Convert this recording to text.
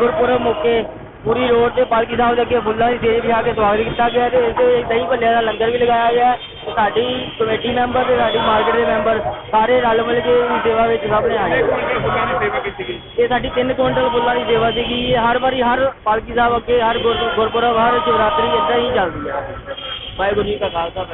ਗੁਰਪੁਰਬ ਮੌਕੇ ਪੂਰੀ ਰੋਡ ਤੇ ਪਾਲਕੀ ਸਾਹਿਬ ਦੇ ਅੱਗੇ ਫੁੱਲਾਂ ਦੀ ਸੇਜ ਵਿਖਾ ਕੇ ਸਵਾਗਤ ਕੀਤਾ ਗਿਆ ਤੇ ਇਸ ਦੇ ਦਹੀਂ ਭੱਲਿਆਂ ਦਾ ਲੰਗਰ ਵੀ ਲਗਾਇਆ ਗਿਆ ਸਾਡੀ ਕਮੇਟੀ ਮੈਂਬਰ ਤੇ ਸਾਡੀ ਮਾਰਕੀਟ ਦੇ ਮੈਂਬਰ ਸਾਰੇ ਰਲ ਮਿਲ ਕੇ ਇਸ ਸੇਵਾ ਵਿੱਚ ਸਭ ਨੇ ਆਏ ਇਹ ਸਾਡੀ 3 ਕੁਇੰਟਲ ਫੁੱਲਾਂ ਦੀ ਸੇਵਾ ਸੀਗੀ। ਹਰ ਵਾਰੀ ਹਰ ਪਾਲਕੀ ਸਾਹਿਬ ਅੱਗੇ, ਹਰ ਗੁਰ- ਗੁਰਪੁਰਬ, ਹਰ ਸ਼ਿਵਰਾਤਰੀ ਇਦਾਂ ਹੀ ਚੱਲਦੀ ਹੈ ਵਾਹਿਗੁਰੂ ਜੀ ਕਾ ਖਾਲਸਾ